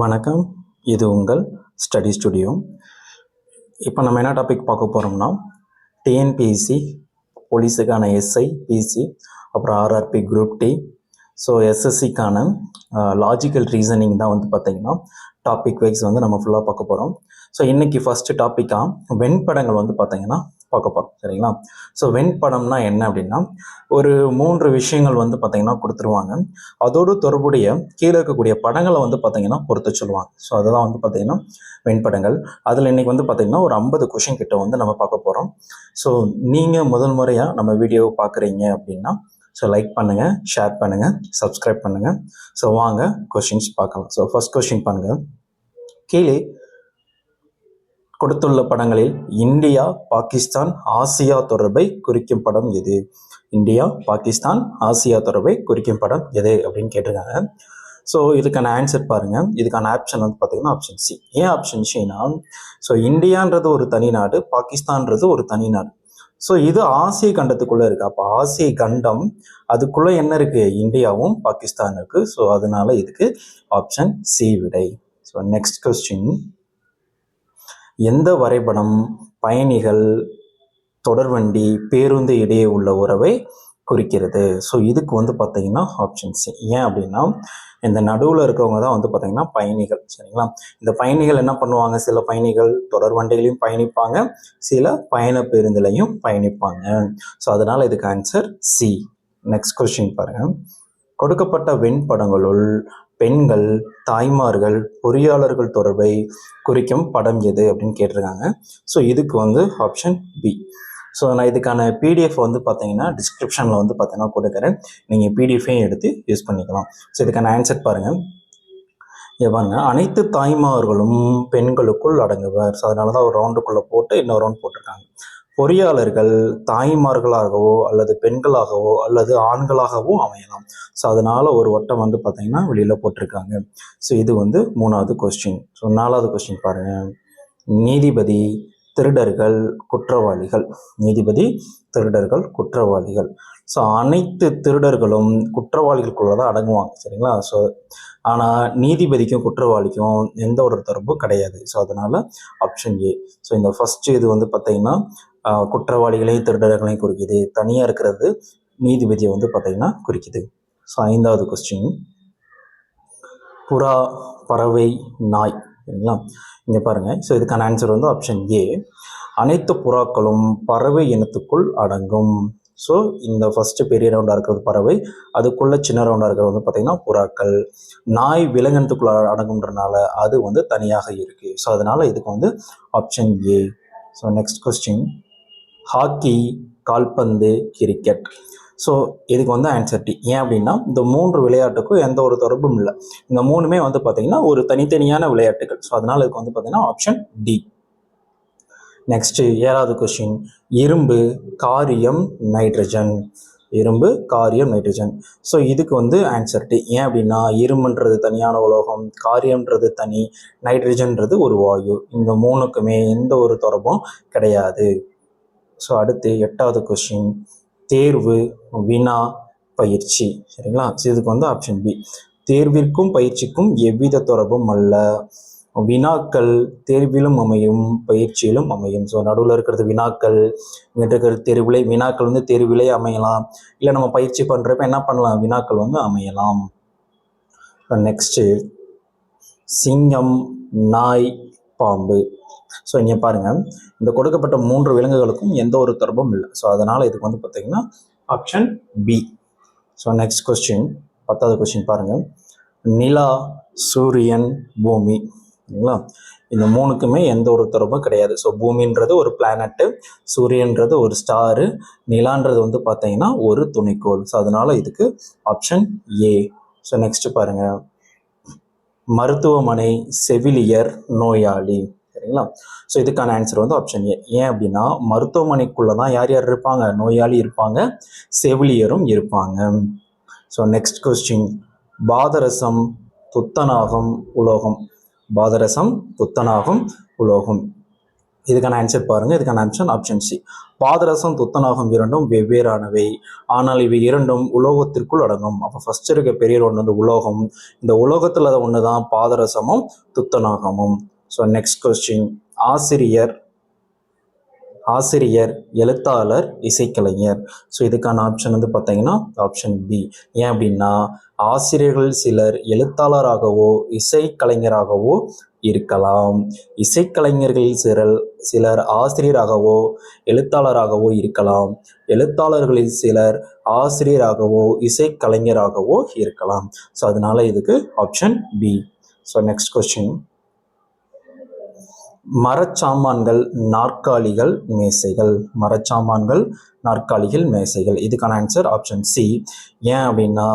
வணக்கம். இது உங்கள் ஸ்டடி ஸ்டுடியோ இப்போ நம்ம என்ன டாபிக் பார்க்க போகிறோம்னா டிஎன்பிஎஸ்சி போலீஸுக்கான எஸ்ஐ பிசி அப்புறம் ஆர்ஆர்பி குரூப் டி ஸோ எஸ்எஸ்சிக்கான லாஜிக்கல் ரீசனிங் தான் வந்து பார்த்திங்கன்னா டாபிக் வைஸ் வந்து நம்ம ஃபுல்லாக பார்க்க போகிறோம் ஸோ இன்றைக்கி ஃபஸ்ட்டு டாப்பிக்காக வெண்படங்கள் வந்து பார்த்திங்கன்னா பார்க்க போகிறோம் சரிங்களா? ஸோ வெண்படம்னா என்ன அப்படின்னா ஒரு மூன்று விஷயங்கள் வந்து பார்த்தீங்கன்னா கொடுத்துருவாங்க. அதோடு தொடர்புடைய கீழே இருக்கக்கூடிய படங்களை வந்து பார்த்தீங்கன்னா பொறுத்து சொல்லுவாங்க. ஸோ அதெல்லாம் வந்து பார்த்தீங்கன்னா வெண்படங்கள் அதில் இன்னைக்கு வந்து பார்த்தீங்கன்னா ஒரு ஐம்பது கொஷின் கிட்ட வந்து நம்ம பார்க்க போகிறோம் ஸோ நீங்கள் முதல் முறையாக நம்ம வீடியோவை பார்க்குறீங்க அப்படின்னா ஸோ லைக் பண்ணுங்கள் ஷேர் பண்ணுங்கள் சப்ஸ்கிரைப் பண்ணுங்கள் ஸோ வாங்க கொஷின்ஸ் பார்க்கலாம். ஸோ ஃபர்ஸ்ட் கொஷின் பண்ணுங்கள் கீழே கொடுத்துள்ள படங்களில் இந்தியா பாகிஸ்தான் ஆசியா தொடர்பை குறிக்கும் படம் எது? இந்தியா பாகிஸ்தான் ஆசியா தொடர்பை குறிக்கும் படம் எது அப்படின்னு கேட்டிருக்காங்க. ஸோ இதுக்கான ஆன்சர் பாருங்க. இதுக்கான ஆப்ஷன் வந்து பார்த்தீங்கன்னா ஆப்ஷன் சி ஏன் ஆப்ஷன் சினா ஸோ இந்தியான்றது ஒரு தனி நாடு பாகிஸ்தான்றது ஒரு தனி நாடு. ஸோ இது ஆசிய கண்டத்துக்குள்ளே இருக்குது அப்போ ஆசிய கண்டம் அதுக்குள்ளே என்ன இருக்குது இந்தியாவும் பாகிஸ்தான் இருக்குது ஸோ அதனால இதுக்கு ஆப்ஷன் சி விடை. ஸோ நெக்ஸ்ட் கொஸ்டின் எந்த வரைபடம் பயணிகள் தொடர்வண்டி பேருந்து இடையே உள்ள உறவை குறிக்கிறது? ஸோ இதுக்கு வந்து பார்த்தீங்கன்னா ஆப்ஷன் சி ஏன் அப்படின்னா இந்த நடுவில் இருக்கவங்க தான் வந்து பார்த்தீங்கன்னா பயணிகள் சரிங்களா? இந்த பயணிகள் என்ன பண்ணுவாங்க? சில பயணிகள் தொடர் வண்டிகளையும் பயணிப்பாங்க சில பயண பேருந்துலையும் பயணிப்பாங்க. ஸோ அதனால் இதுக்கு ஆன்சர் சி நெக்ஸ்ட் கொஸ்டின் பாருங்க. கொடுக்கப்பட்ட வெண்படங்களுள் பெண்கள் தாய்மார்கள் பொறியாளர்கள் தொடர்பை குறிக்கும் படம் எது அப்படின்னு கேட்டிருக்காங்க. ஸோ இதுக்கு வந்து ஆப்ஷன் பி ஸோ நான் இதுக்கான பிடிஎஃப் வந்து பார்த்தீங்கன்னா டிஸ்கிரிப்ஷனில் வந்து பார்த்தீங்கன்னா கொடுக்குறேன். நீங்கள் பிடிஎஃபையும் எடுத்து யூஸ் பண்ணிக்கலாம். ஸோ இதுக்கான ஆன்சர் பாருங்கள் பாருங்க. அனைத்து தாய்மார்களும் பெண்களுக்குள் அடங்குவர். ஸோ அதனால தான் ஒரு ரவுண்டுக்குள்ளே போட்டு இன்னொரு ரவுண்ட் போட்டிருக்காங்க. பொறியாளர்கள் தாய்மார்களாகவோ அல்லது பெண்களாகவோ அல்லது ஆண்களாகவோ அமையலாம். ஸோ அதனால ஒரு வட்டம் வந்து பார்த்தீங்கன்னா வெளியில் போட்டிருக்காங்க. ஸோ இது வந்து மூணாவது கொஸ்டின் ஸோ நாலாவது கொஸ்டின் பாருங்க. நீதிபதி திருடர்கள் குற்றவாளிகள். நீதிபதி திருடர்கள் குற்றவாளிகள். ஸோ அனைத்து திருடர்களும் குற்றவாளிகளுக்குள்ள தான் அடங்குவாங்க சரிங்களா? ஸோ ஆனால் நீதிபதிக்கும் குற்றவாளிக்கும் எந்த ஒரு தொடர்பும் கிடையாது. ஸோ அதனால ஆப்ஷன் ஏ ஸோ இந்த ஃபஸ்ட்டு இது வந்து பார்த்தீங்கன்னா குற்றவாளிகளையும் திருடர்களையும் குறிக்குது. தனியாக இருக்கிறது நீதிபதியை வந்து பார்த்திங்கன்னா குறிக்குது. ஸோ ஐந்தாவது கொஸ்டின் புறா பறவை நாய் சரிங்களா இங்கே பாருங்க. ஸோ இதுக்கான ஆன்சர் வந்து ஆப்ஷன் ஏ அனைத்து புறாக்களும் பறவை இனத்துக்குள் அடங்கும். ஸோ இந்த ஃபஸ்ட்டு பெரிய ரவுண்டாக இருக்கிறது பறவை அதுக்குள்ளே சின்ன ரவுண்டாக இருக்கிறது வந்து பார்த்தீங்கன்னா புறாக்கள். நாய் விலங்கினத்துக்குள்ள அடங்குன்றனால அது வந்து தனியாக இருக்குது ஸோ அதனால் இதுக்கு வந்து option A so next question hockey கால்பந்து கிரிக்கெட். ஸோ இதுக்கு வந்து ஆன்சர் டி ஏன் அப்படின்னா இந்த மூன்று விளையாட்டுக்கும் எந்த ஒரு தொடர்பும் இல்லை. இந்த மூணுமே வந்து பார்த்தீங்கன்னா ஒரு தனித்தனியான விளையாட்டுகள். ஸோ அதனால இதுக்கு வந்து பார்த்தீங்கன்னா ஆப்ஷன் டி நெக்ஸ்ட் ஏழாவது கொஸ்டின் இரும்பு காரியம் நைட்ரஜன் இரும்பு காரியம் நைட்ரஜன் ஸோ இதுக்கு வந்து ஆன்சர் டி ஏன் அப்படின்னா இரும்புன்றது தனியான உலோகம் காரியம்ன்றது தனி நைட்ரஜன்ன்றது ஒரு வாயு. இந்த மூணுக்குமே எந்த ஒரு தொடர்பும் கிடையாது. ஸோ அடுத்து எட்டாவது கொஸ்டின் தேர்வு வினா பயிற்சி. சரிங்களா? இதுக்கு வந்து ஆப்ஷன் பி தேர்விற்கும் பயிற்சிக்கும் எவ்வித தொடர்பும் அல்ல. வினாக்கள் தேர்விலும் அமையும் பயிற்சியிலும் அமையும். ஸோ நடுவில் இருக்கிறது வினாக்கள் இருக்கிற தேர்விலே வினாக்கள் வந்து தேர்விலே அமையலாம். இல்லை நம்ம பயிற்சி பண்ணுறப்ப என்ன பண்ணலாம்? வினாக்கள் வந்து அமையலாம். நெக்ஸ்ட்டு சிங்கம் நாய் பாம்பு. ஸோ இங்கே பாருங்கள் இந்த கொடுக்கப்பட்ட மூன்று விலங்குகளுக்கும் எந்த ஒரு தொடர்பும் இல்லை. ஸோ அதனால் இதுக்கு வந்து பார்த்தீங்கன்னா option B so next question பத்தாவது கொஸ்டின் பாருங்கள் நிலா சூரியன் பூமி. சரிங்களா? இந்த மூணுக்குமே எந்த ஒரு தொடர்பும் கிடையாது. ஸோ பூமின்றது ஒரு பிளானட்டு சூரியன்றது ஒரு ஸ்டாரு நிலான்றது வந்து பார்த்தீங்கன்னா ஒரு துணைக்கோள். ஸோ அதனால இதுக்கு ஆப்ஷன் ஏ ஸோ நெக்ஸ்ட் பாருங்க. மருத்துவமனை செவிலியர் நோயாளி. சரிங்களா ஸோ இதுக்கான ஆன்சர் வந்து ஆப்ஷன் ஏ ஏன் அப்படின்னா மருத்துவமனைக்குள்ளே தான் யார் யார் இருப்பாங்க? நோயாளி இருப்பாங்க செவிலியரும் இருப்பாங்க. ஸோ நெக்ஸ்ட் கொஸ்டின் பாதரசம் துத்தநாகம் உலோகம். பாதரசம் துத்தநாகம் உலோகம். இதுக்கான ஆன்சர் பாருங்கள் இதுக்கான ஆன்சர் ஆப்ஷன் சி பாதரசம் துத்தநாகம் இரண்டும் வெவ்வேறானவை. ஆனால் இவை இரண்டும் உலோகத்திற்குள் அடங்கும். அப்போ ஃபர்ஸ்ட் இருக்க பெரிய ஒன்று வந்து உலோகம். இந்த உலோகத்தில் ஒன்று தான் பாதரசமும் துத்தநாகமும். ஸோ நெக்ஸ்ட் கொஸ்டின் ஆசிரியர் ஆசிரியர் எழுத்தாளர் இசைக்கலைஞர். ஸோ இதுக்கான ஆப்ஷன் வந்து பார்த்தீங்கன்னா ஆப்ஷன் பி ஏன் அப்படின்னா ஆசிரியர்கள் சிலர் எழுத்தாளராகவோ இசைக்கலைஞராகவோ இருக்கலாம். இசைக்கலைஞர்களில் சிலர் சிலர் ஆசிரியராகவோ எழுத்தாளராகவோ இருக்கலாம். எழுத்தாளர்களில் சிலர் ஆசிரியராகவோ இசைக்கலைஞராகவோ இருக்கலாம். ஸோ அதனால இதுக்கு option B so next question மரச்சாமான்கள் நாற்காலிகள் மேசைகள். மரச்சாமான்கள் நாற்காலிகள் மேசைகள். இதுக்கான ஆன்சர் ஆப்ஷன் சி ஏன் அப்படின்னா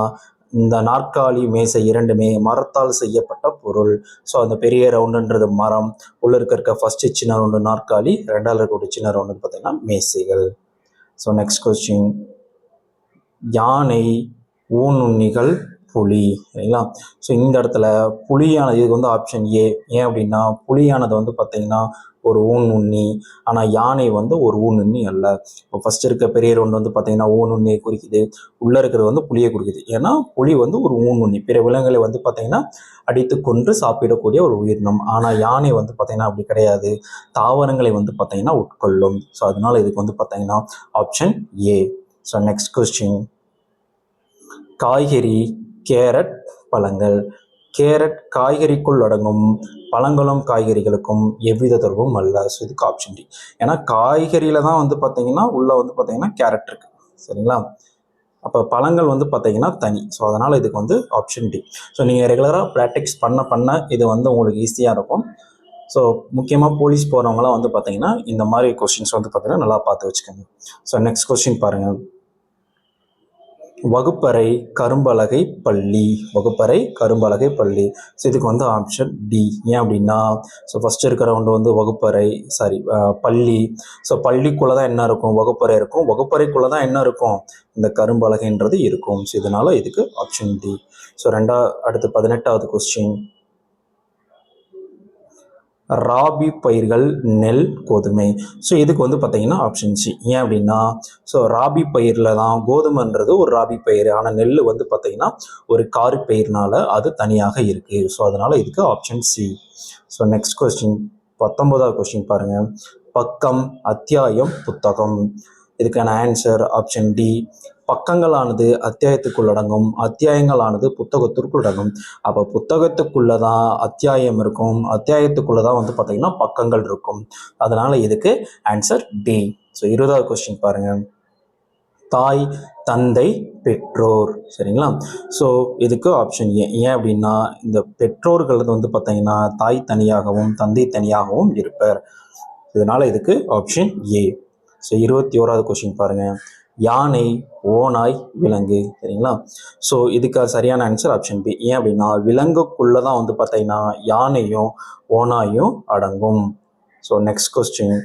இந்த நாற்காலி மேசை இரண்டுமே மரத்தால் செய்யப்பட்ட பொருள். ஸோ அந்த பெரிய ரவுண்டுன்றது மரம். உள்ள இருக்க இருக்க ஃபர்ஸ்ட் சின்ன ரவுண்டு நாற்காலி ரெண்டாவது இருக்கக்கூடிய சின்ன ரவுண்டு பார்த்தீங்கன்னா மேசைகள். ஸோ நெக்ஸ்ட் கொஸ்டின் யானை ஊனுண்ணிகள் புலி சரிங்களா? ஸோ இந்த இடத்துல புலியானது இதுக்கு வந்து ஆப்ஷன் ஏ ஏன் அப்படின்னா புலியானது வந்து பார்த்தீங்கன்னா ஒரு ஊன் உண்ணி ஆனால் யானை வந்து ஒரு ஊன் உண்ணி அல்ல. இப்போ ஃபஸ்ட் இருக்க பெரிய ஒன்று வந்து பார்த்தீங்கன்னா ஊன் உண்ணியை குறிக்குது. உள்ளே இருக்கிறது வந்து புளியை குறிக்குது. ஏன்னா புலி வந்து ஒரு ஊன் உண்ணி பிற விலங்குகளை வந்து பார்த்தீங்கன்னா அடித்து கொன்று சாப்பிடக்கூடிய ஒரு உயிரினம். ஆனால் யானை வந்து பார்த்தீங்கன்னா அப்படி கிடையாது. தாவரங்களை வந்து பார்த்தீங்கன்னா உட்கொள்ளும். ஸோ அதனால இதுக்கு வந்து பார்த்தீங்கன்னா option A so next question காய்கறி கேரட் பழங்கள். கேரட் காய்கறிக்குள் அடங்கும் பழங்களும் காய்கறிகளுக்கும் எவ்வித தொடர்பும் அல்ல. ஸோ இதுக்கு ஆப்ஷன் டி ஏன்னா காய்கறியில தான் வந்து பார்த்தீங்கன்னா உள்ள வந்து பார்த்தீங்கன்னா கேரட் இருக்கு. சரிங்களா? அப்போ பழங்கள் வந்து பார்த்தீங்கன்னா தனி. ஸோ அதனால் இதுக்கு வந்து ஆப்ஷன் டி ஸோ நீங்கள் ரெகுலராக ப்ராக்டிக்ஸ் பண்ண பண்ண இது வந்து உங்களுக்கு ஈஸியாக இருக்கும். ஸோ முக்கியமாக போலீஸ் போகிறவங்களாம் வந்து பார்த்தீங்கன்னா இந்த மாதிரி கொஸ்டின்ஸ் வந்து பார்த்தீங்கன்னா நல்லா பார்த்து வச்சுக்கோங்க. ஸோ நெக்ஸ்ட் கொஸ்டின் பாருங்கள் வகுப்பறை கரும்பலகை பள்ளி. வகுப்பறை கரும்பலகை பள்ளி. ஸோ இதுக்கு வந்து ஆப்ஷன் டி ஏன் அப்படின்னா ஸோ ஃபஸ்ட் இருக்கிற ஒன்று வந்து வகுப்பறை சாரி பள்ளி. ஸோ பள்ளிக்குள்ளே தான் என்ன இருக்கும்? வகுப்பறை இருக்கும். வகுப்பறைக்குள்ளே தான் என்ன இருக்கும்? இந்த கரும்பலகைன்றது இருக்கும். ஸோ இதனால இதுக்கு ஆப்ஷன் டி ஸோ ரெண்டா அடுத்து பதினெட்டாவது கொஸ்டின் ராபி பயிர்கள் நெல் கோதுமை. ஸோ இதுக்கு வந்து பார்த்தீங்கன்னா ஆப்ஷன் சி ஏன் அப்படின்னா ஸோ ராபி பயிரில் தான் கோதுமைன்றது ஒரு ராபி பயிர். ஆனால் நெல் வந்து பார்த்தீங்கன்னா ஒரு காரி பயிர்னால அது தனியாக இருக்குது ஸோ அதனால் இதுக்கு option C so next question பத்தொன்பதாவது கொஸ்டின் பாருங்கள் பக்கம் அத்தியாயம் புத்தகம். இதுக்கான ஆன்சர் ஆப்ஷன் டி பக்கங்களானது அத்தியாயத்துக்குள்ளடங்கும் அத்தியாயங்களானது புத்தகத்திற்குள் அடங்கும் அப்போ புத்தகத்துக்குள்ள தான் அத்தியாயம் இருக்கும். அத்தியாயத்துக்குள்ள தான் வந்து பார்த்தீங்கன்னா பக்கங்கள் இருக்கும். அதனால இதுக்கு ஆன்சர் டி ஸோ இருபதாவது கொஸ்டின் பாருங்க. தாய் தந்தை பெற்றோர். சரிங்களா? ஸோ இதுக்கு ஆப்ஷன் ஏ ஏன் அப்படின்னா இந்த பெற்றோர்கள் வந்து பார்த்தீங்கன்னா தாய் தனியாகவும் தந்தை தனியாகவும் இருப்பர். இதனால இதுக்கு ஆப்ஷன் ஏ ஸோ இருபத்தி ஓராவது கொஸ்டின் பாருங்கள் யானை ஓநாய் விலங்கு சரிங்களா? ஸோ இதுக்கு சரியான ஆன்சர் ஆப்ஷன் பி ஏன் அப்படின்னா விலங்குக்குள்ளே தான் வந்து பார்த்தீங்கன்னா யானையும் ஓனாயும் அடங்கும். ஸோ நெக்ஸ்ட் கொஸ்டின்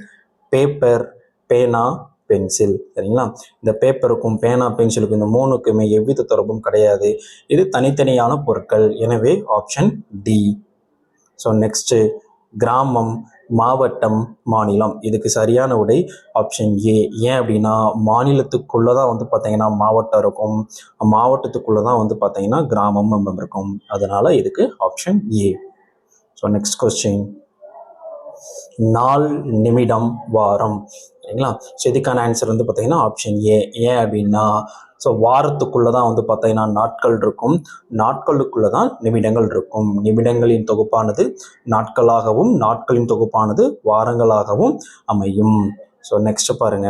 பேப்பர் பேனா பென்சில் சரிங்களா? இந்த பேப்பருக்கும் பேனா பென்சிலுக்கும் இந்த மூணுக்குமே எவ்வித தொடர்பும் கிடையாது. இது தனித்தனியான பொருட்கள். எனவே ஆப்ஷன் டி ஸோ நெக்ஸ்ட்டு கிராமம் மாவட்டம் மாநிலம். இதுக்கு சரியான உடை ஆப்ஷன் ஏ ஏன் அப்படின்னா மாநிலத்துக்குள்ளே தான் வந்து பார்த்தீங்கன்னா மாவட்டம் இருக்கும். மாவட்டத்துக்குள்ளே தான் வந்து பார்த்தீங்கன்னா கிராமம் இருக்கும். அதனால இதுக்கு option A so next question நாள் நிமிடம் வாரம். சரிங்களா? ஸோ இதுக்கான ஆன்சர் வந்து பார்த்தீங்கன்னா ஆப்ஷன் ஏ ஏன் அப்படின்னா ஸோ வாரத்துக்குள்ளே தான் வந்து பார்த்தீங்கன்னா நாட்கள் இருக்கும். நாட்களுக்குள்ளே தான் நிமிடங்கள் இருக்கும். நிமிடங்களின் தொகுப்பானது நாட்களாகவும் நாட்களின் தொகுப்பானது வாரங்களாகவும் அமையும். ஸோ நெக்ஸ்ட் பாருங்க.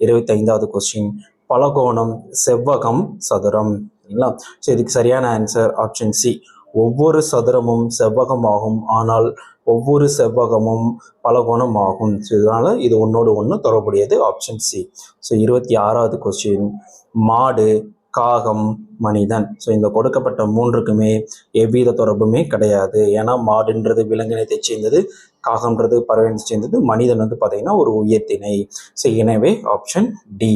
இருபத்தைந்தாவது கொஸ்டின் பலகோணம் செவ்வகம் சதுரம். சரிங்களா? ஸோ இதுக்கு சரியான ஆன்சர் ஆப்ஷன் சி ஒவ்வொரு சதுரமும் செவ்வகமாகும். ஆனால் ஒவ்வொரு செவ்வகமும் பலகோணம் ஆகும் ஸோ இதனால இது ஒன்னோடு ஒன்று தொடர்புடையது ஆப்ஷன் சி ஸோ இருபத்தி ஆறாவது கொஸ்டின் மாடு காகம் மனிதன். ஸோ இந்த கொடுக்கப்பட்ட மூன்றுக்குமே எவ்வித தொடர்புமே கிடையாது. ஏன்னா மாடுன்றது விலங்கினத்தை சேர்ந்தது காகம்ன்றது பறவை சேர்ந்தது மனிதன் வந்து பார்த்தீங்கன்னா ஒரு உயர்த்தினை ஸோ எனவே ஆப்ஷன் டி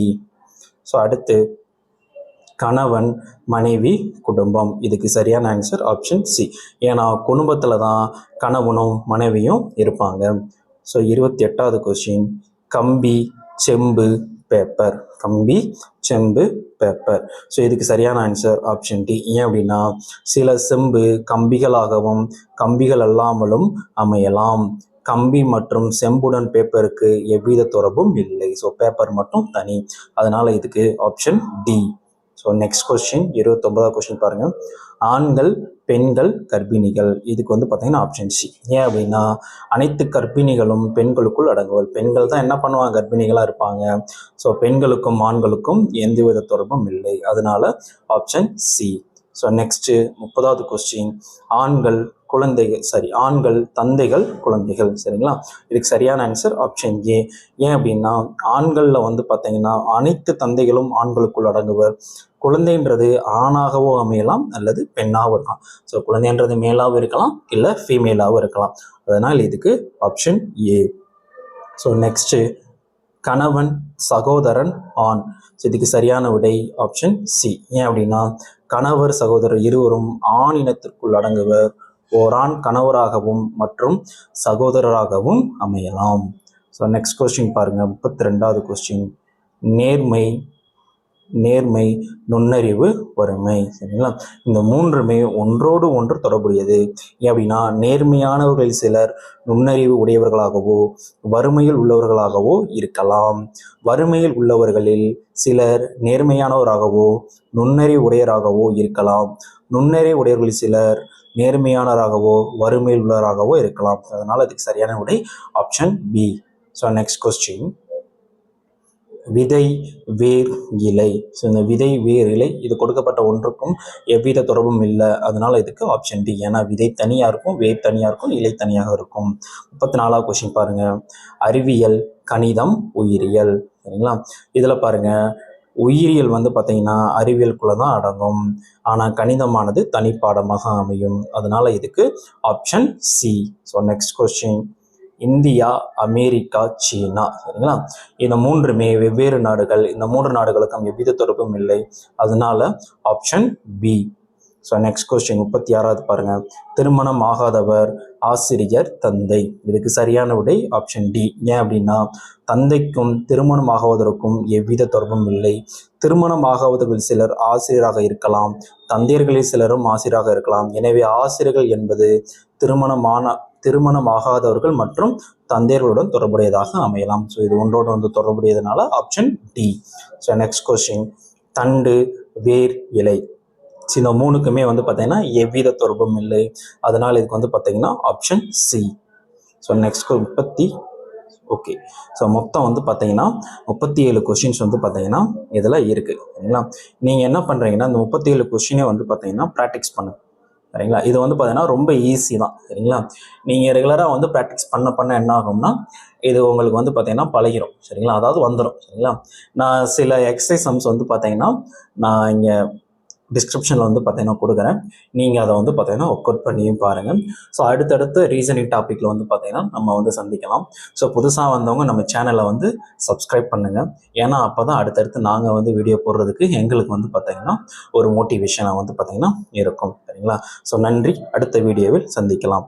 ஸோ அடுத்து கணவன் மனைவி குடும்பம். இதுக்கு சரியான ஆன்சர் ஆப்ஷன் சி ஏன்னா குடும்பத்தில் தான் கணவனும் மனைவியும் இருப்பாங்க. ஸோ இருபத்தி எட்டாவது கொஸ்டின் கம்பி செம்பு பேப்பர் கம்பி செம்பு பேப்பர் ஸோ இதுக்கு சரியான ஆன்சர் ஆப்ஷன் டி ஏன் அப்படின்னா சில செம்பு கம்பிகளாகவும் கம்பிகள் அல்லாமலும் அமையலாம். கம்பி மற்றும் செம்புடன் பேப்பருக்கு எவ்வித தொடர்பும் இல்லை. ஸோ பேப்பர் மட்டும் தனி. அதனால இதுக்கு option D so next question இருபத்தொம்பதாவது question பாருங்கள் ஆண்கள் பெண்கள் கர்ப்பிணிகள். இதுக்கு வந்து பார்த்தீங்கன்னா ஆப்ஷன் சி ஏன் அப்படின்னா அனைத்து கர்ப்பிணிகளும் பெண்களுக்குள் அடங்குவல். பெண்கள் தான் என்ன பண்ணுவாங்க? கர்ப்பிணிகளாக இருப்பாங்க. ஸோ பெண்களுக்கும் ஆண்களுக்கும் எந்தவித தொடர்பும் இல்லை. அதனால ஆப்ஷன் சி ஸோ நெக்ஸ்ட்டு முப்பதாவது கொஸ்டின் ஆண்கள் குழந்தைகள் சரி ஆண்கள் தந்தைகள் குழந்தைகள் சரிங்களா? இதுக்கு சரியான ஆன்சர் ஆப்ஷன் ஏ ஏன் அப்படின்னா ஆண்களில் வந்து பார்த்தீங்கன்னா அனைத்து தந்தைகளும் ஆண்களுக்குள் அடங்குவர். குழந்தைன்றது ஆணாகவோ அமையலாம் அல்லது பெண்ணாகவும் இருக்கலாம். ஸோ குழந்தைன்றது மேலாகவும் இருக்கலாம் இல்லை ஃபீமேலாகவும் இருக்கலாம். அதனால் இதுக்கு ஆப்ஷன் ஏ ஸோ நெக்ஸ்ட்டு கணவன் சகோதரன் ஆண். ஸோ இதுக்கு சரியான விடை ஆப்ஷன் சி ஏன் அப்படின்னா கணவர் சகோதரர் இருவரும் ஆண் இனத்திற்குள் அடங்குவர். ஓராண் கணவராகவும் மற்றும் சகோதரராகவும் அமையலாம். ஸோ நெக்ஸ்ட் கொஸ்டின் பாருங்க. முப்பத்தி ரெண்டாவது கொஸ்டின் நேர்மை நேர்மை நுண்ணறிவு வறுமை சரிங்களா? இந்த மூன்றுமே ஒன்றோடு ஒன்று தொடர்புடையது. ஏன் அப்படின்னா நேர்மையானவர்கள் சிலர் நுண்ணறிவு உடையவர்களாகவோ வறுமையில் உள்ளவர்களாகவோ இருக்கலாம். வறுமையில் உள்ளவர்களில் சிலர் நேர்மையானவராகவோ நுண்ணறிவு உடையராகவோ இருக்கலாம். நுண்ணறிவு உடையவர்களில் சிலர் நேர்மையானவராகவோ வறுமையில் உள்ளவராகவோ இருக்கலாம். அதனால் அதுக்கு சரியான உடை option B so next question விதை வேர் இலை. ஸோ இந்த விதை வேர் இலை இது கொடுக்கப்பட்ட ஒன்றுக்கும் எவ்வித தொடர்பும் இல்லை. அதனால இதுக்கு ஆப்ஷன் டி ஏன்னா விதை தனியாக இருக்கும் வேர் தனியாக இருக்கும் இலை தனியாக இருக்கும். முப்பத்தி நாலாவது கொஸ்டின் பாருங்க. அறிவியல் கணிதம் உயிரியல். சரிங்களா? இதில் பாருங்க. உயிரியல் வந்து பார்த்தீங்கன்னா அறிவியலுக்குள்ளே தான் அடங்கும். ஆனால் கணிதமானது தனிப்பாடமாக அமையும். அதனால இதுக்கு option C so next question India America China. சரிங்களா? இந்த மூன்றுமே வெவ்வேறு நாடுகள் இந்த மூன்று நாடுகளுக்கும் எவ்வித தொடர்பும் இல்லை. அதனால option B so next question முப்பத்தி ஆறாவது பாருங்க. திருமணம் ஆகாதவர் ஆசிரியர் தந்தை. இதுக்கு சரியான விடை ஆப்ஷன் டி ஏன் அப்படின்னா தந்தைக்கும் திருமணம் ஆகுவதற்கும் எவ்வித தொடர்பும் இல்லை. திருமணம் ஆகாதவர்கள் சிலர் ஆசிரியராக இருக்கலாம். தந்தையர்களில் சிலரும் ஆசிரியராக இருக்கலாம். எனவே ஆசிரியர்கள் என்பது திருமணமான திருமணம் ஆகாதவர்கள் மற்றும் தந்தையர்களுடன் தொடர்புடையதாக அமையலாம். ஸோ இது ஒன்றோடு வந்து தொடர்புடையதுனால option D so next question தண்டு வேர் இலை. ஸோ இந்த மூணுக்குமே வந்து பார்த்தீங்கன்னா எவ்வித தொடர்பும் இல்லை. அதனால் இதுக்கு வந்து பார்த்தீங்கன்னா ஆப்ஷன் சி ஸோ நெக்ஸ்ட் முப்பத்தி ஓகே ஸோ மொத்தம் வந்து பார்த்தீங்கன்னா முப்பத்தி ஏழு கொஷின்ஸ் வந்து பார்த்தீங்கன்னா இதில் இருக்குது சரிங்களா? நீங்கள் என்ன பண்ணுறீங்கன்னா இந்த முப்பத்தி ஏழு கொஷினே வந்து பார்த்தீங்கன்னா ப்ராக்டிஸ் பண்ணுங்க. சரிங்களா? இது வந்து பார்த்தீங்கன்னா ரொம்ப ஈஸி தான் சரிங்களா? நீங்கள் ரெகுலராக வந்து ப்ராக்டிஸ் பண்ண பண்ண என்ன ஆகும்னா இது உங்களுக்கு வந்து பார்த்தீங்கன்னா பழகிரும் சரிங்களா? அதாவது வந்துடும் சரிங்களா? நான் சில எக்ஸசைஸ் சம்ஸ் வந்து பார்த்தீங்கன்னா நான் இங்கே டிஸ்கிரிப்ஷனில் வந்து பார்த்தீங்கன்னா கொடுக்குறேன். நீங்கள் அதை வந்து பார்த்தீங்கன்னா ஒர்க் அவுட் பண்ணியும் பாருங்கள் ஸோ அடுத்தடுத்த ரீசனிங் டாப்பிக்கில் வந்து பார்த்தீங்கன்னா நம்ம வந்து சந்திக்கலாம். ஸோ புதுசாக வந்தவங்க நம்ம சேனலை வந்து சப்ஸ்கிரைப் பண்ணுங்கள் ஏன்னா அப்போ தான் அடுத்தடுத்து நாங்கள் வந்து வீடியோ போடுறதுக்கு எங்களுக்கு வந்து பார்த்தீங்கன்னா ஒரு மோட்டிவேஷனாக வந்து பார்த்தீங்கன்னா இருக்கும். சரிங்களா? ஸோ நன்றி. அடுத்த வீடியோவில் சந்திக்கலாம்.